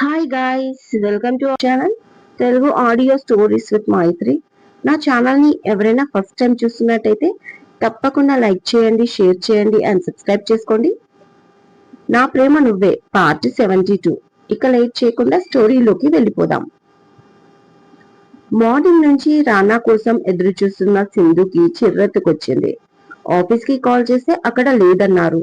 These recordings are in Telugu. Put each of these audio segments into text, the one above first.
Hi guys welcome to channel Telugu audio stories with Maithri నా ఛానల్ని ఎవరైనా ఫస్ట్ టైం చూస్తున్నట్టయితే తప్పకుండా లైక్ చేయండి షేర్ చేయండి అండ్ సబ్స్క్రైబ్ చేసుకోండి. నా ప్రేమ నువ్వే పార్ట్ సెవెంటీ టూ ఇక లేట్ చేయకుండా స్టోరీలోకి వెళ్ళిపోదాం. మార్నింగ్ నుంచి రానా కోసం ఎదురు చూస్తున్న సింధుకి చిర్రెత్తుకొచ్చింది. ఆఫీస్కి కాల్ చేస్తే అక్కడ లేదన్నారు.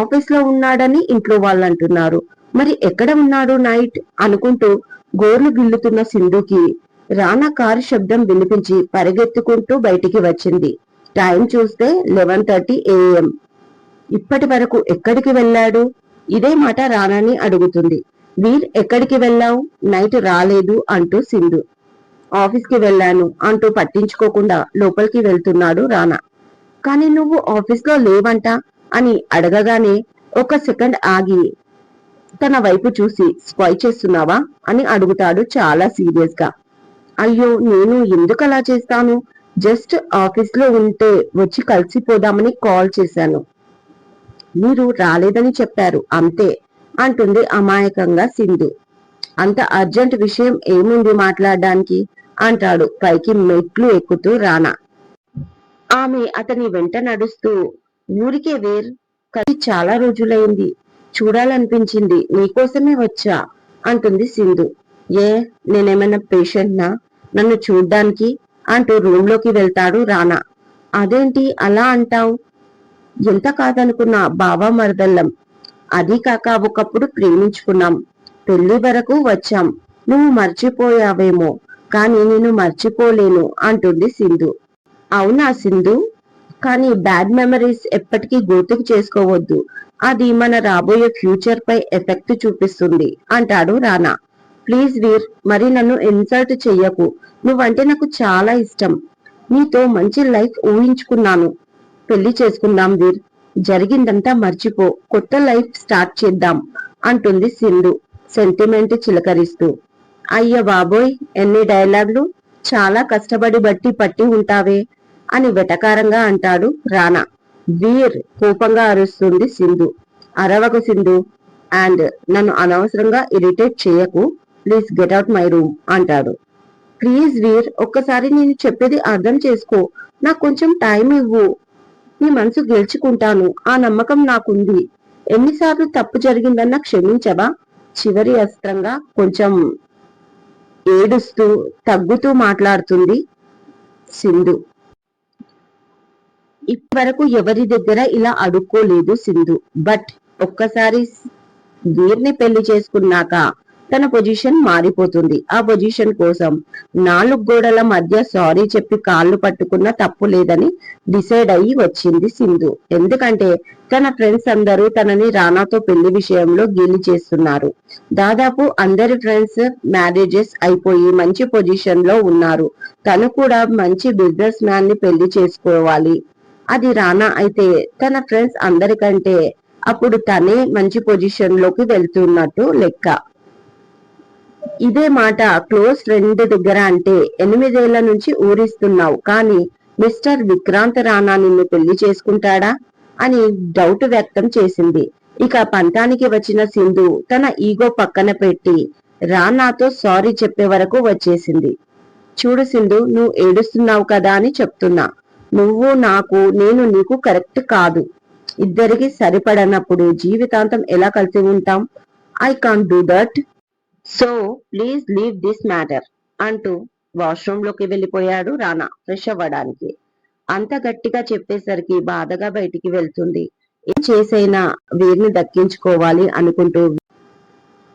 ఆఫీస్లో ఉన్నాడని ఇంట్లో వాళ్ళు అంటున్నారు మరి ఎక్కడ ఉన్నాడు నైట్ అనుకుంటూ గోర్లు గిల్లుతున్న సింధుకి రానా కారు శబ్దం వినిపించి పరిగెత్తుకుంటూ బయటికి వచ్చింది. టైం చూస్తే లెవెన్ థర్టీ ఏఎం. ఇప్పటి వరకు ఎక్కడికి వెళ్ళాడు? ఇదే మాట రానాని అడుగుతుంది. వీర్ ఎక్కడికి వెళ్ళావు? నైట్ రాలేదు అంటూ సింధు. ఆఫీస్కి వెళ్ళాను అంటూ పట్టించుకోకుండా లోపలికి వెళ్తున్నాడు రానా. కానీ నువ్వు ఆఫీస్లో లేవంట అని అడగగానే ఒక సెకండ్ ఆగి తన వైపు చూసి స్పై చేస్తున్నావా? అని అడుగుతాడు చాలా సీరియస్గా అయ్యో నేను ఎందుకు అలా చేస్తాను? జస్ట్ ఆఫీస్లో ఉంటే వచ్చి కలిసిపోదామని కాల్ చేశాను. మీరు రాలేదని చెప్పారు అంతే అంటుంది అమాయకంగా సింధు. అంత అర్జెంట్ విషయం ఏముంది మాట్లాడడానికి? అంటాడు పైకి మెట్లు ఎక్కుతూ రానా. ఆమె అతని వెంట నడుస్తూ ఊరికే వేర్ కలిసి చాలా రోజులైంది. చూడాలనిపించింది. నీకోసమే వచ్చా? అంటుంది సింధు. ఏ నేనేమైనా పేషెంట్నా? నన్ను చూడ్డానికి? అంటూ రూమ్లోకి వెళ్తాడు రానా. అదేంటి అలా అంటావు? ఎంత కాదనుకున్నా బావా మరదల్లం అది కాక ఒకప్పుడు ప్రేమించుకున్నాం. పెళ్ళి వరకు వచ్చాం. నువ్వు మర్చిపోయావేమో కానీ నేను మర్చిపోలేను అంటుంది సింధు. అవునా సింధు? కానీ బ్యాడ్ మెమరీస్ ఎప్పటికీ గుర్తుకు చేసుకోవద్దు. అది మన రాబోయే ఫ్యూచర్ పై ఎఫెక్ట్ చూపిస్తుంది. అంటాడు రానా. ప్లీజ్ వీర్ మరి నన్ను ఇన్సల్ట్ చెయ్యకు. నువ్వంటే నాకు చాలా ఇష్టం. నీతో మంచి లైఫ్ ఊహించుకున్నాను. పెళ్ళి చేసుకుందాం వీర్. జరిగిందంతా మర్చిపో. కొత్త లైఫ్ స్టార్ట్ చేద్దాం అంటుంది సింధు. సెంటిమెంట్ చిలకరిస్తూ. అయ్య బాబోయ్ ఎన్ని డైలాగ్లు? చాలా కష్టపడి బట్టి పట్టి ఉంటావే అని వెటకారంగా అంటాడు రానా. వీర్ కోపంగా అరుస్తుంది సింధు. అరవకు సింధు అండ్ నన్ను అనవసరంగా ఇరిటేట్ చేయకు please get out my room అంటాడు. ప్లీజ్ వీర్ ఒక్కసారి నేను చెప్పేది అర్థం చేసుకో. నాకు కొంచెం టైం ఇవ్వు. నీ మనసు గెలుచుకుంటాను. ఆ నమ్మకం నాకుంది. ఎన్నిసార్లు తప్పు జరిగిందన్న క్షమించవా? చివరి అస్త్రంగా కొంచెం ఏడుస్తూ తగ్గుతూ మాట్లాడుతుంది సింధు. ఇప్పటివరకు ఎవరి దగ్గర ఇలా అడుక్కోలేదు సింధు. బట్ ఒక్కసారి వీర్ని పెళ్ళి చేసుకున్నాక తన పొజిషన్ మారిపోతుంది. ఆ పొజిషన్ కోసం నాలుగు గోడల మధ్య సారీ చెప్పి కాళ్ళు పట్టుకున్న తప్పు లేదని డిసైడ్ అయ్యి వచ్చింది సింధు. ఎందుకంటే తన ఫ్రెండ్స్ అందరూ తనని రానాతో పెళ్ళి విషయంలో గేలి చేస్తున్నారు. దాదాపు అందరి ఫ్రెండ్స్ మ్యారేజెస్ అయిపోయి మంచి పొజిషన్లో ఉన్నారు. తను కూడా మంచి బిజినెస్ మ్యాన్ని పెళ్ళి చేసుకోవాలి. అది రానా అయితే తన ఫ్రెండ్స్ అందరికంటే అప్పుడు తనే మంచి పొజిషన్లోకి వెళ్తున్నట్టు లెక్క. ఇదే మాట క్లోజ్ ఫ్రెండ్ దగ్గర అంటే ఎనిమిదేళ్ళ నుంచి ఊరిస్తున్నావు కానీ మిస్టర్ విక్రాంత్ రానా నిన్ను పెళ్ళి చేసుకుంటాడా? అని డౌట్ వ్యక్తం చేసింది. ఇక పంతానికి వచ్చిన సింధు తన ఈగో పక్కన పెట్టి రానాతో సారీ చెప్పే వరకు వచ్చేసింది. చూడు సింధు నువ్వు ఏడుస్తున్నావు కదా అని చెప్తున్నా. నువ్వు నాకు నేను నీకు కరెక్ట్ కాదు. ఇద్దరికి సరిపడనప్పుడు జీవితాంతం ఎలా కలిసి ఉంటాం? I can do that so please leave this matter అంటూ వాష్రూమ్లోకి వెళ్ళిపోయాడు రానా ఫ్రెష్ అవ్వడానికి. అంత గట్టిగా చెప్పేసరికి బాధగా బయటికి వెళ్తుంది. ఏం చేసైనా వీరిని దక్కించుకోవాలి అనుకుంటూ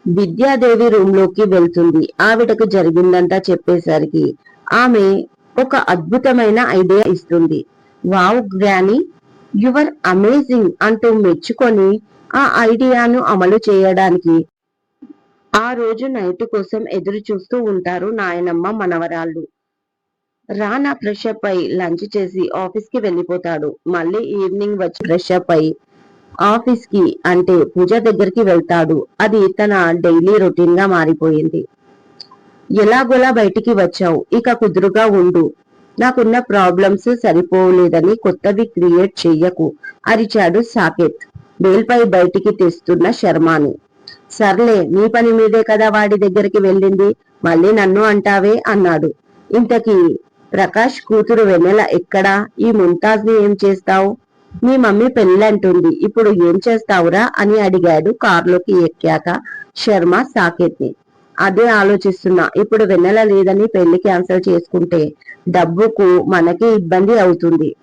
విద్యాదేవి రూమ్లోకి వెళ్తుంది. ఆవిడకు జరిగిందంతా చెప్పేసరికి ఆమె ఒక అద్భుతమైన ఐడియా ఇస్తుంది. వావ్ గ్రాని యువర్ అమేజింగ్ అంటూ మెచ్చుకొని ఆ ఐడియాను అమలు చేయడానికి ఆ రోజు నైట్ కోసం ఎదురు చూస్తూ ఉంటారు నాయనమ్మ మనవరాళ్ళు. రానా ఫ్రెష్ అప్ అయి లంచ్ చేసి ఆఫీస్కి వెళ్ళిపోతాడు. మళ్ళీ ఈవినింగ్ వచ్చి ఫ్రెష్ అప్ అయి ఆఫీస్కి అంటే పూజ దగ్గరికి వెళ్తాడు. అది తన డైలీ రొటీన్గా మారిపోయింది. ఎలాగోలా బయటికి వచ్చావు. ఇక కుదురుగా ఉండు. నాకున్న ప్రాబ్లమ్స్ సరిపోలేదని కొత్తవి క్రియేట్ చెయ్యకు అరిచాడు సాకేత్. బేల్పై బయటికి తెస్తున్న శర్మాని. సర్లే నీ పని మీదే కదా వాడి దగ్గరికి వెళ్ళింది. మళ్ళీ నన్ను అంటావే అన్నాడు. ఇంతకీ ప్రకాష్ కూతురు వెన్నెల ఎక్కడా? ఈ ముంతాజ్ని ఏం చేస్తావు? మీ మమ్మీ పెళ్ళంటుంది. ఇప్పుడు ఏం చేస్తావురా అని అడిగాడు కారులోకి ఎక్కాక శర్మ సాకేత్ని అదే ఆలోచిస్తున్నా. ఇప్పుడు వెన్నెల లేదని పెళ్ళి క్యాన్సిల్ చేసుకుంటే డబ్బుకు మనకి ఇబ్బంది అవుతుంది.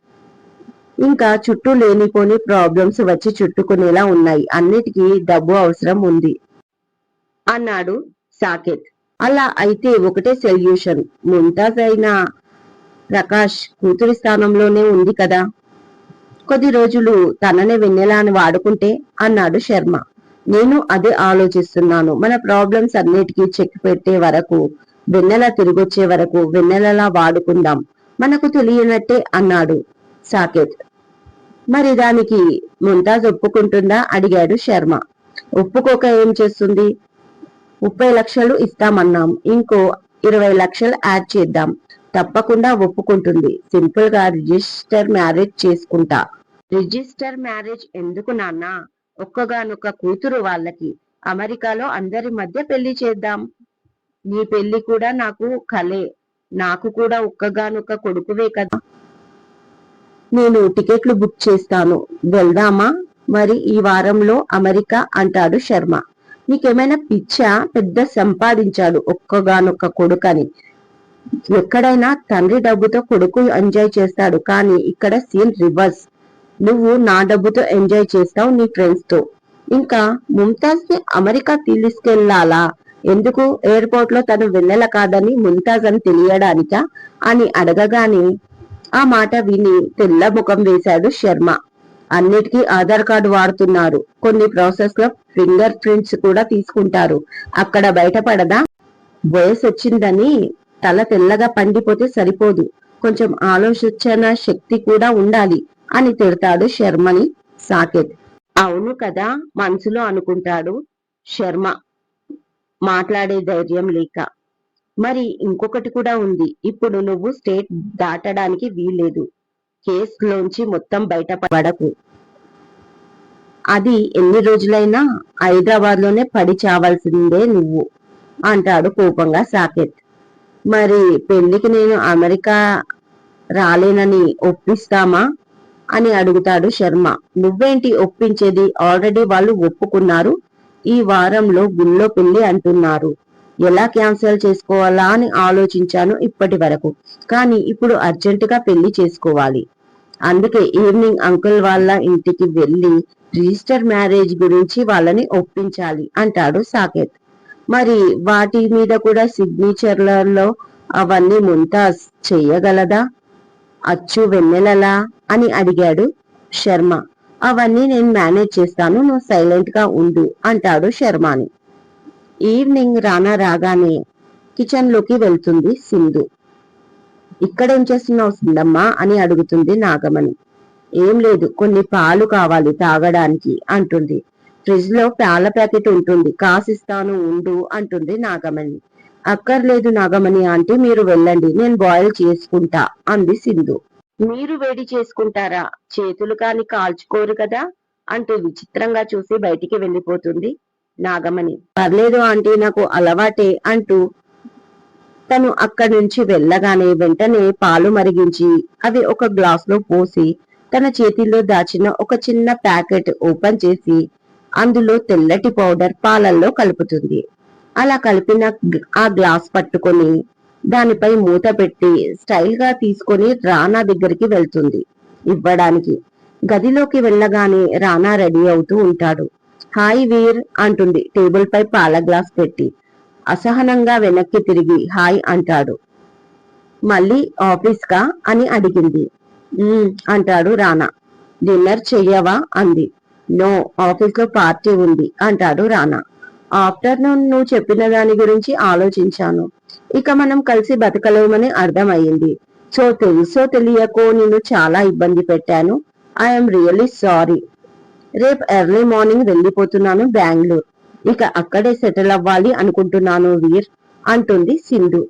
ఇంకా చుట్టూ లేనిపోని ప్రాబ్లమ్స్ వచ్చి చుట్టుకునేలా ఉన్నాయి. అన్నిటికీ డబ్బు అవసరం ఉంది. అన్నాడు సాకేత్. అలా అయితే ఒకటే సొల్యూషన్. ముంతాజ్ అయిన ప్రకాష్ కూతురి స్థానంలోనే ఉంది కదా. కొద్ది రోజులు తననే వెన్నెలా అని వాడుకుంటే అన్నాడు శర్మ. నేను అదే ఆలోచిస్తున్నాను. మన ప్రాబ్లమ్స్ అన్నిటికీ చెక్ పెట్టే వరకు వెన్నెల తిరిగొచ్చే వరకు వెన్నెలలా వాడుకుందాం. మనకు తెలియనట్టే అన్నాడు సాకేత్. మరి దానికి ముంతాజ్ ఒప్పుకుంటుందా? అడిగాడు శర్మ. ఒప్పుకోక ఏం చేస్తుంది? ముప్పై లక్షలు ఇస్తామన్నాం. ఇంకో ఇరవై లక్షలు యాడ్ చేద్దాం. తప్పకుండా ఒప్పుకుంటుంది. సింపుల్గా రిజిస్టర్ మ్యారేజ్ చేసుకుంటా. రిజిస్టర్ మ్యారేజ్ ఎందుకు నాన్నా? ఒక్కగానొక్క కూతురు వాళ్ళకి. అమెరికాలో అందరి మధ్య పెళ్ళి చేద్దాం. నీ పెళ్ళి కూడా నాకు కలే. నాకు కూడా ఒక్కగానొక్క కొడుకువే కదా. నేను టికెట్లు బుక్ చేస్తాను. వెళ్దామా? మరి ఈ వారంలో అమెరికా అంటాడు శర్మ. నీకేమైనా పిచ్చా? పెద్ద సంపాదించాడు ఒక్కగానొక్క కొడుకని. ఎక్కడైనా తండ్రి డబ్బుతో కొడుకు ఎంజాయ్ చేస్తాడు. కానీ ఇక్కడ సీన్ రివర్స్. నువ్వు నా డబ్బుతో ఎంజాయ్ చేస్తావు నీ ఫ్రెండ్స్తో. ఇంకా ముంతాజ్ని అమెరికా తీసుకెళ్ళాలా? ఎందుకు ఎయిర్పోర్ట్లో తను వెళ్ళల కాదని ముంతాజ్ అని తెలియడానికా అని అడగగానే ఆ మాట విని తెల్ల ముఖం వేశాడు శర్మ. అన్నిటికీ ఆధార్ కార్డు వాడుతున్నారు. కొన్ని ప్రాసెస్లో ఫింగర్ ప్రింట్స్ కూడా తీసుకుంటారు. అక్కడ బయటపడదా? వయసు వచ్చిందని తల తెల్లగా పండిపోతే సరిపోదు. కొంచెం ఆలోచించిన శక్తి కూడా ఉండాలి. అని తిడతాడు శర్మని సాకేత్. అవును కదా మనసులో అనుకుంటాడు శర్మ మాట్లాడే ధైర్యం లేక. మరి ఇంకొకటి కూడా ఉంది. ఇప్పుడు నువ్వు స్టేట్ దాటడానికి వీల్లేదు. కేసులోంచి మొత్తం బయటపడకు. అది ఎన్ని రోజులైనా హైదరాబాద్లోనే పడి చావాల్సిందే నువ్వు అంటాడు కోపంగా సాకేత్. మరి పెళ్ళికి నేను అమెరికా రాలేనని ఒప్పిస్తామా? అని అడుగుతాడు శర్మ. నువ్వేంటి ఒప్పించేది? ఆల్రెడీ వాళ్ళు ఒప్పుకున్నారు. ఈ వారంలో గుళ్ళో పెళ్ళి అంటున్నారు. ఎలా క్యాన్సిల్ చేసుకోవాలా అని ఆలోచించాను ఇప్పటి వరకు. కానీ ఇప్పుడు అర్జెంటుగా పెళ్ళి చేసుకోవాలి. అందుకే ఈవినింగ్ అంకుల్ వాళ్ళ ఇంటికి వెళ్ళి రిజిస్టర్ మ్యారేజ్ గురించి వాళ్ళని ఒప్పించాలి అంటాడు సాకేత్. మరి వాటి మీద కూడా సిగ్నేచర్లలో అవన్నీ ముంతాజ్ చెయ్యగలదా అచ్చు వెన్నెలలా? అని అడిగాడు శర్మ. అవన్నీ నేను మేనేజ్ చేస్తాను నువ్వు సైలెంట్గా ఉండు అంటాడు శర్మని. ఈవినింగ్ రానా రాగానే కిచెన్లోకి వెళ్తుంది సింధు. ఇక్కడేం చేస్తున్నావు సిందమ్మా అని అడుగుతుంది నాగమణి. ఏం లేదు కొన్ని పాలు కావాలి తాగడానికి అంటుంది. ఫ్రిడ్జ్లో పాల ప్యాకెట్ ఉంటుంది కాసిస్తాను ఉండు అంటుంది నాగమణి. అక్కర్లేదు నాగమణి ఆంటీ మీరు వెళ్ళండి నేను బాయిల్ చేసుకుంటా అంది సింధు. మీరు వేడి చేసుకుంటారా? చేతులు కాని కాల్చుకోరు కదా? అంటూ విచిత్రంగా చూసి బయటికి వెళ్ళిపోతుంది నాగమణి. పర్లేదు ఆంటీ నాకు అలవాటే అంటూ తను అక్కడి నుంచి వెళ్ళగానే వెంటనే పాలు మరిగించి అవి ఒక గ్లాస్లో పోసి తన చేతిలో దాచిన ఒక చిన్న ప్యాకెట్ ఓపెన్ చేసి అందులో తెల్లటి పౌడర్ పాలల్లో కలుపుతుంది. అలా కలిపిన ఆ గ్లాస్ పట్టుకొని దానిపై మూత పెట్టి స్టైల్గా తీసుకొని రానా దగ్గరికి వెళ్తుంది. ఇవ్వడానికి. గదిలోకి వెళ్ళగానే రానా రెడీ అవుతూ ఉంటాడు. హాయ్ వీర్ అంటుంది. టేబుల్ పై పాల గ్లాస్ పెట్టి. అసహనంగా వెనక్కి తిరిగి హాయ్ అంటాడు. మళ్ళీ ఆఫీస్ కా అని అడిగింది. అంటాడు రానా. డిన్నర్ చెయ్యవా? అంది. నో ఆఫీస్లో పార్టీ ఉంది అంటాడు రానా. ఆఫ్టర్నూన్ నువ్వు చెప్పిన దాని గురించి ఆలోచించాను. ఇక మనం కలిసి బతకలేమని అర్థమయ్యింది. సో తెలుసో తెలియకో నిన్ను చాలా ఇబ్బంది పెట్టాను. ఐఎమ్ రియల్లీ సారీ రేపు ఎర్లీ మార్నింగ్ వెళ్ళిపోతున్నాను బెంగళూరు. ఇక అక్కడే సెటిల్ అవ్వాలి అనుకుంటున్నాను వీర్ అంటుంది సింధు.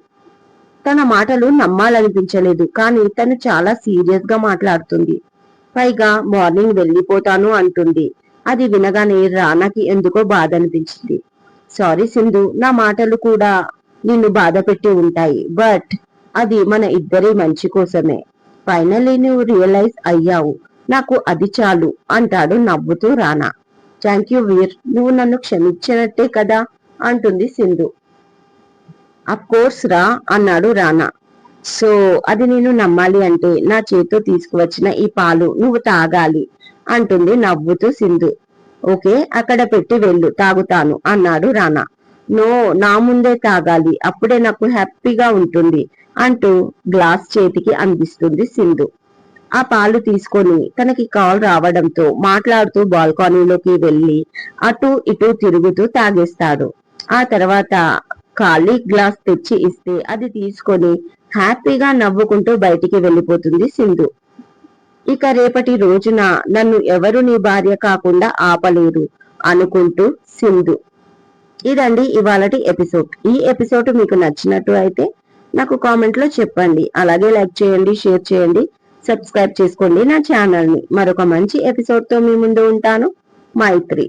తన మాటలు నమ్మాలనిపించలేదు కానీ తను చాలా సీరియస్గా మాట్లాడుతుంది. పైగా మార్నింగ్ వెళ్ళిపోతాను అంటుంది. అది వినగానే రానాకి ఎందుకో బాధ అనిపించింది సారీ సింధు నా మాటలు కూడా నిన్ను బాధ పెట్టి ఉంటాయి బట్ అది మన ఇద్దరి మంచి కోసమే. ఫైనలీ నువ్వు రియలైజ్ అయ్యావు నాకు అది చాలు అంటాడు నవ్వుతూ రానా. థ్యాంక్ యూ వీర్ నువ్వు నన్ను క్షమించినట్టే కదా అంటుంది సింధు అఫ్ కోర్స్ రా అన్నాడు రానా. సో అది నేను నమ్మాలి అంటే నా చేతితో తీసుకువచ్చిన ఈ పాలు నువ్వు తాగాలి అంటుంది నవ్వుతూ సింధు ఓకే అక్కడ పెట్టి వెళ్ళు తాగుతాను అన్నాడు రానా. నో నా ముందే తాగాలి అప్పుడే నాకు హ్యాపీగా ఉంటుంది అంటూ గ్లాస్ చేతికి అందిస్తుంది సింధు. ఆ పాలు తీసుకొని తనకి కాల్ రావడంతో మాట్లాడుతూ బాల్కనీలోకి వెళ్ళి అటు ఇటు తిరుగుతూ తాగేస్తాడు. ఆ తర్వాత ఖాళీ గ్లాస్ తెచ్చి ఇస్తే అది తీసుకొని హ్యాపీగా నవ్వుకుంటూ బయటికి వెళ్ళిపోతుంది సింధు. ఇక రేపటి రోజున నన్ను ఎవరు నీ భార్య కాకుండా ఆపలేరు అనుకుంటూ సింధు. ఇదండి ఇవాళటి ఎపిసోడ్. ఈ ఎపిసోడ్ మీకు నచ్చినట్టు అయితే నాకు కామెంట్లో చెప్పండి. అలాగే లైక్ చేయండి షేర్ చేయండి సబ్స్క్రైబ్ చేసుకోండి నా ఛానల్ని మరొక మంచి ఎపిసోడ్తో మీ ముందు ఉంటాను. మైత్రి.